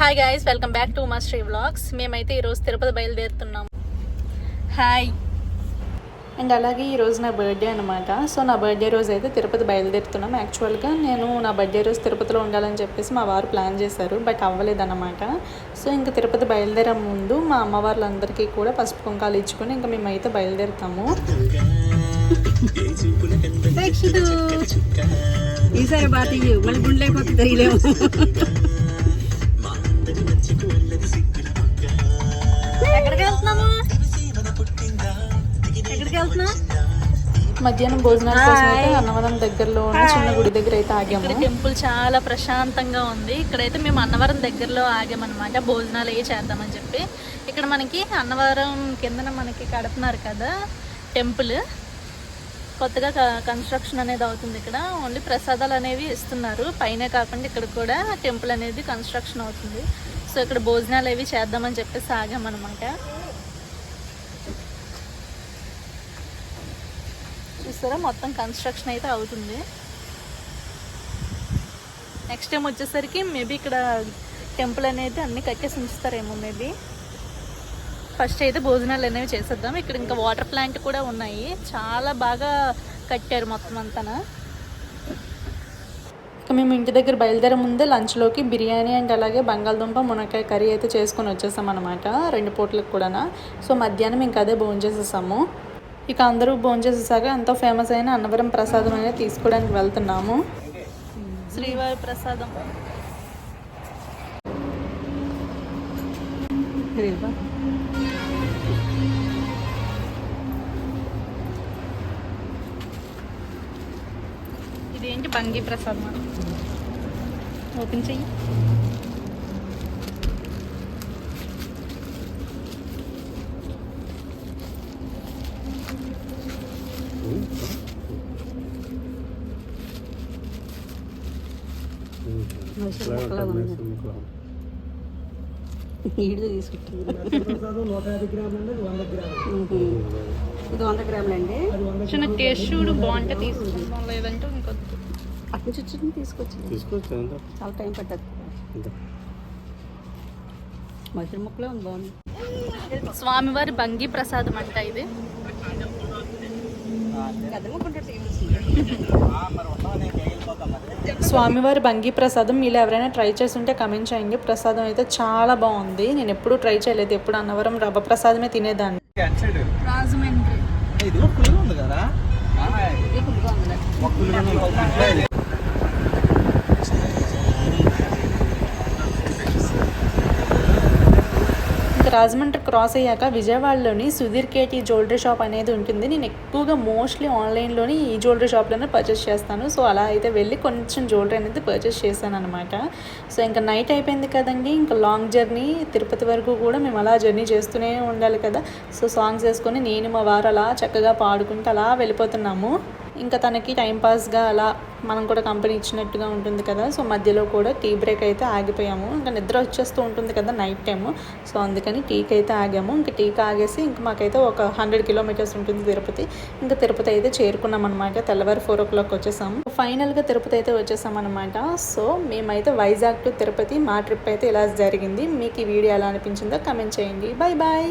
Hi guys welcome back to మా Sri vlogs మేమైతే ఈరోజు తిరుపతి బయలుదేరుతున్నాం. హాయ్ అండ్ అలాగే ఈ రోజు నా బర్త్డే అనమాట సో నా బర్త్డే రోజు అయితే తిరుపతి బయలుదేరుతున్నాం. యాక్చువల్గా నేను నా బర్త్డే రోజు తిరుపతిలో ఉండాలని చెప్పేసి మా వారు ప్లాన్ చేశారు బట్ అవ్వలేదన్నమాట. సో ఇంకా తిరుపతి బయలుదేరే ముందు మా అమ్మ వాళ్ళందరికీ కూడా పసుపు కుంకాలు ఇచ్చుకొని ఇంకా మేమైతే బయలుదేరుతాము. ఈసారి బాగా మళ్ళీ గుండె లేకపోతే తెలియలేము. వెళ్తున్నాం మధ్యాహ్నం భోజనాల కోసం అయితే అన్నవరం దగ్గరలో ఉన్న చిన్న గుడి దగ్గర అయితే ఆగాము టెంపుల్ చాలా ప్రశాంతంగా ఉంది. ఇక్కడైతే మేము అన్నవరం దగ్గరలో ఆగామన్నమాట. భోజనాలు ఏ చేద్దామని చెప్పి. ఇక్కడ మనకి అన్నవరం కిందన మనకి కడుతున్నారు కదా టెంపుల్. కొత్తగా కన్స్ట్రక్షన్ అనేది అవుతుంది ఇక్కడ. ఓన్లీ ప్రసాదాలు అనేవి ఇస్తున్నారు. పైన కాకుండా ఇక్కడ కూడా టెంపుల్ అనేది కన్స్ట్రక్షన్ అవుతుంది. సో ఇక్కడ భోజనాలు అవి చేద్దామని చెప్పేసి ఆగామన్నమాట. చూస్తారా? మొత్తం కన్స్ట్రక్షన్ అయితే అవుతుంది. నెక్స్ట్ టైం వచ్చేసరికి మేబీ ఇక్కడ టెంపుల్ అనేది అన్ని కట్టేసి ఉంచుతారేమో మేబీ ఫస్ట్ అయితే భోజనాలు అనేవి చేసేద్దాం. ఇక్కడ ఇంకా వాటర్ ప్లాంట్ కూడా ఉన్నాయి. చాలా బాగా కట్టారు మొత్తం అంతా ఇక మేము ఇంటి దగ్గర బయలుదేరే ముందే లంచ్లోకి బిర్యానీ అండ్ అలాగే బంగాళదుంప మునక్కాయ కర్రీ అయితే చేసుకొని వచ్చేసాం అనమాట రెండు పూటలకు కూడా సో మధ్యాహ్నం ఇంకా అదే భోజనం చేసేసాము. ఇక అందరూ భోంచేసేసాక ఎంతో ఫేమస్ అయిన అన్నవరం ప్రసాదం అనేది తీసుకోవడానికి వెళ్తున్నాము. శ్రీవారి ప్రసాదం. ఇదేంటి బంగి ప్రసాదం ఓపెన్ చెయ్యి. ఈడు తీసుకుంటుంది. ఇది వంద గ్రాములు అండి. చిన్న టేస్ట్ చూడు బాగుంటే తీసుకుంటాం లేదంటే ఇంకొద్దు. అటు నుంచి వచ్చి తీసుకొచ్చింది తీసుకోవచ్చు ఎంత చాలా టైం పట్టదు. మధ్య ముక్కలే ఉంది బాగుంది. స్వామివారి బంగి ప్రసాదం అంట ఇది. పెద్ద ముక్క ఉంటే టైం స్వామివారి బంగి ప్రసాదం మీరు ఎవరైనా ట్రై చేసి ఉంటే కమెంట్ చేయండి. ప్రసాదం అయితే చాలా బాగుంది. నేను ఎప్పుడూ ట్రై చేయలేదు. ఎప్పుడు అన్నవరం రవ్వ ప్రసాదమే తినేదాన్ని. రాజమండ్రి ఇది ఫుల్ ఉంది కదా ఇది ఫుల్గా ఉంది ఇంకా రాజమండ్రి క్రాస్ అయ్యాక విజయవాడలోని సుధీర్ కేటీ జ్యువెలరీ షాప్ అనేది ఉంటుంది. నేను ఎక్కువగా మోస్ట్లీ ఆన్లైన్లోని ఈ జ్యువెలరీ షాప్లోనే పర్చేస్ చేస్తాను. సో అలా అయితే వెళ్ళి కొంచెం జ్యువెలరీ అనేది పర్చేస్ చేశాను అనమాట సో ఇంకా నైట్ అయిపోయింది కదండి ఇంకా లాంగ్ జర్నీ తిరుపతి వరకు కూడా మేము అలా జర్నీ చేస్తూనే ఉండాలి కదా. సో సాంగ్స్ వేసుకొని నేను మా వారు అలా చక్కగా పాడుకుంటూ అలా వెళ్ళిపోతున్నాము. ఇంకా తనకి టైంపాస్గా అలా మనం కూడా కంపెనీ ఇచ్చినట్టుగా ఉంటుంది కదా. సో మధ్యలో కూడా టీ బ్రేక్ అయితే ఆగిపోయాము. ఇంకా నిద్ర వచ్చేస్తూ ఉంటుంది కదా నైట్ టైము సో అందుకని టీకి అయితే ఆగాము. ఇంకా టీకి ఆగేసి ఇంకా మాకైతే ఒక హండ్రెడ్ కిలోమీటర్స్ ఉంటుంది తిరుపతి. ఇంకా తిరుపతి అయితే చేరుకున్నాం అనమాట తెల్లవారు ఫోర్ ఓ క్లాక్ వచ్చేసాము ఫైనల్గా తిరుపతి అయితే వచ్చేసాం అనమాట సో మేమైతే వైజాగ్ టు తిరుపతి మా ట్రిప్ అయితే ఇలా జరిగింది. మీకు ఈ వీడియో ఎలా అనిపించిందో కమెంట్ చేయండి. Bye bye